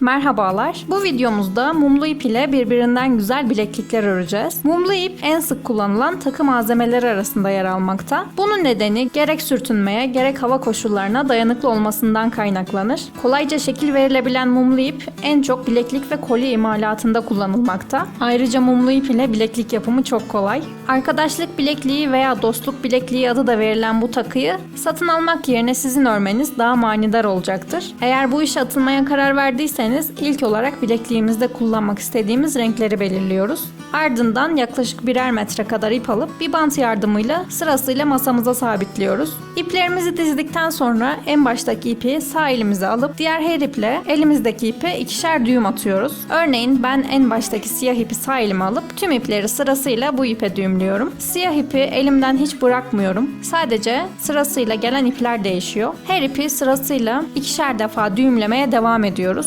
Merhabalar. Bu videomuzda mumlu ip ile birbirinden güzel bileklikler öreceğiz. Mumlu ip en sık kullanılan takı malzemeleri arasında yer almakta. Bunun nedeni gerek sürtünmeye gerek hava koşullarına dayanıklı olmasından kaynaklanır. Kolayca şekil verilebilen mumlu ip en çok bileklik ve kolye imalatında kullanılmakta. Ayrıca mumlu ip ile bileklik yapımı çok kolay. Arkadaşlık bilekliği veya dostluk bilekliği adı da verilen bu takıyı satın almak yerine sizin örmeniz daha manidar olacaktır. Eğer bu işe atılmaya karar verdiyseniz ilk olarak bilekliğimizde kullanmak istediğimiz renkleri belirliyoruz. Ardından yaklaşık birer metre kadar ip alıp bir bant yardımıyla sırasıyla masamıza sabitliyoruz. İplerimizi dizdikten sonra en baştaki ipi sağ elimize alıp diğer her iple elimizdeki ipe ikişer düğüm atıyoruz. Örneğin ben en baştaki siyah ipi sağ elime alıp tüm ipleri sırasıyla bu ipe düğümlüyorum. Siyah ipi elimden hiç bırakmıyorum. Sadece sırasıyla gelen ipler değişiyor. Her ipi sırasıyla ikişer defa düğümlemeye devam ediyoruz.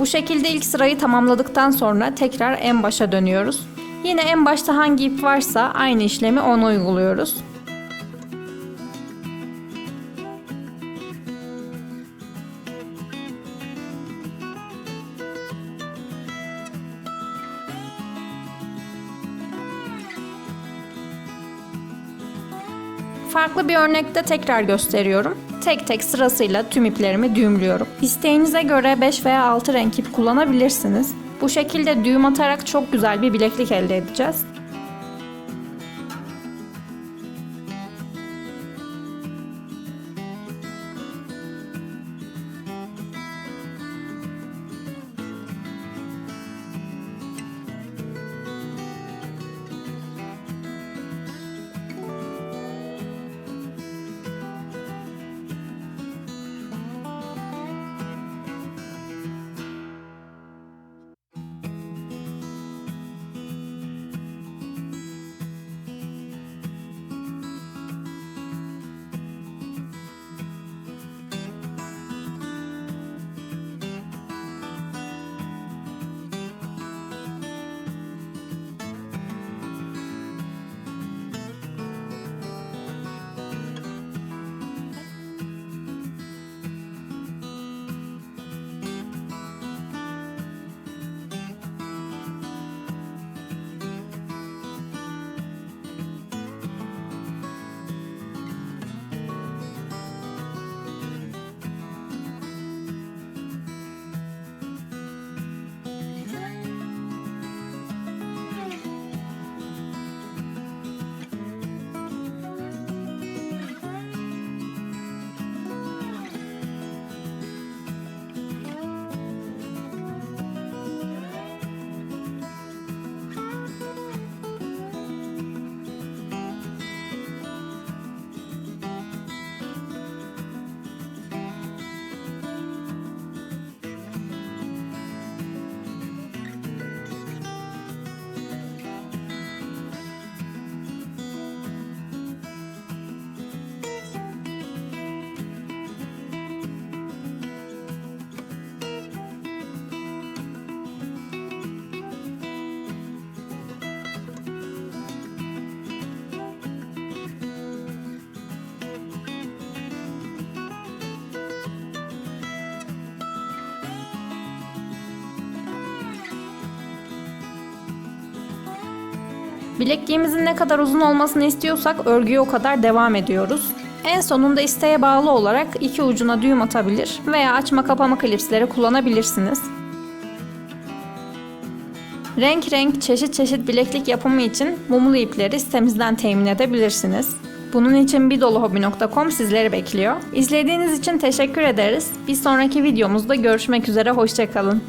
Bu şekilde ilk sırayı tamamladıktan sonra tekrar en başa dönüyoruz. Yine en başta hangi ip varsa aynı işlemi ona uyguluyoruz. Farklı bir örnekte tekrar gösteriyorum. Tek tek sırasıyla tüm iplerimi düğümlüyorum. İsteğinize göre 5 veya 6 renk ip kullanabilirsiniz. Bu şekilde düğüm atarak çok güzel bir bileklik elde edeceğiz. Bilekliğimizin ne kadar uzun olmasını istiyorsak örgüye o kadar devam ediyoruz. En sonunda isteğe bağlı olarak iki ucuna düğüm atabilir veya açma kapama klipsleri kullanabilirsiniz. Renk renk çeşit çeşit bileklik yapımı için mumlu ipleri sitemizden temin edebilirsiniz. Bunun için bidolohobi.com sizleri bekliyor. İzlediğiniz için teşekkür ederiz. Bir sonraki videomuzda görüşmek üzere, hoşçakalın.